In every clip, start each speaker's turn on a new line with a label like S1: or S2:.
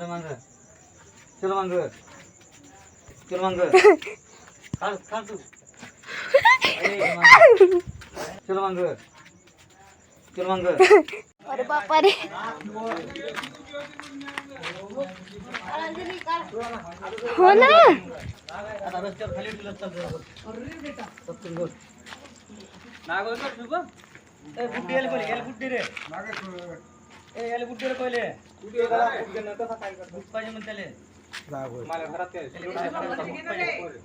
S1: चल मांग चल मांग चल मांग खाल खाल तू ए, मांग. चल मांग चल मांग
S2: अरे बापा रे हो ना
S1: आता रस्त्यावर खाली तुला चल जरा. सत्तर गोल. नागोल कर ए, बुड्डी यायला पहिले, यायला बुड्डी रे. ए, यायला बुड्डी रे पहिले. बुक पाहिजे म्हण त्याले. त्याले काय करायचं, बुक पाहिजे.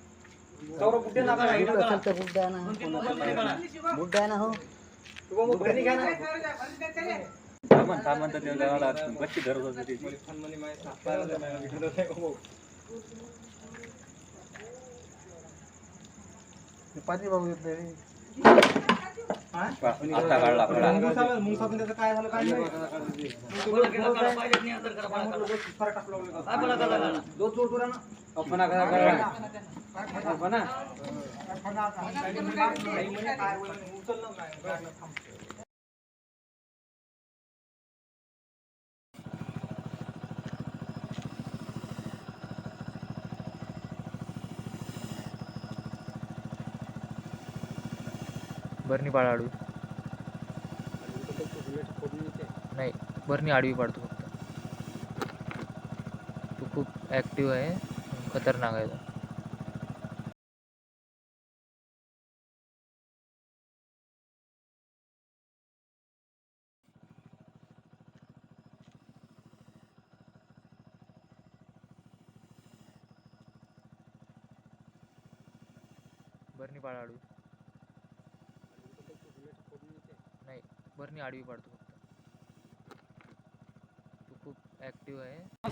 S1: चौरं बुड्डे नाका ना. दोन तीन मोबाईल मध्ये करा. बोला की नका, पाहिजे नाही, अंदर करा, बोला करा. काय बोला करा, करा.
S3: बरणी पाळ आडवी. नाही बरणी आडवी पाडतो फक्त. तू खूप ॲक्टिव्ह आहे खतरनाक आहे तो. बरणी पाळ भरणी आडवी पाडतो फक्त. तू खूप ॲक्टिव्ह आहे.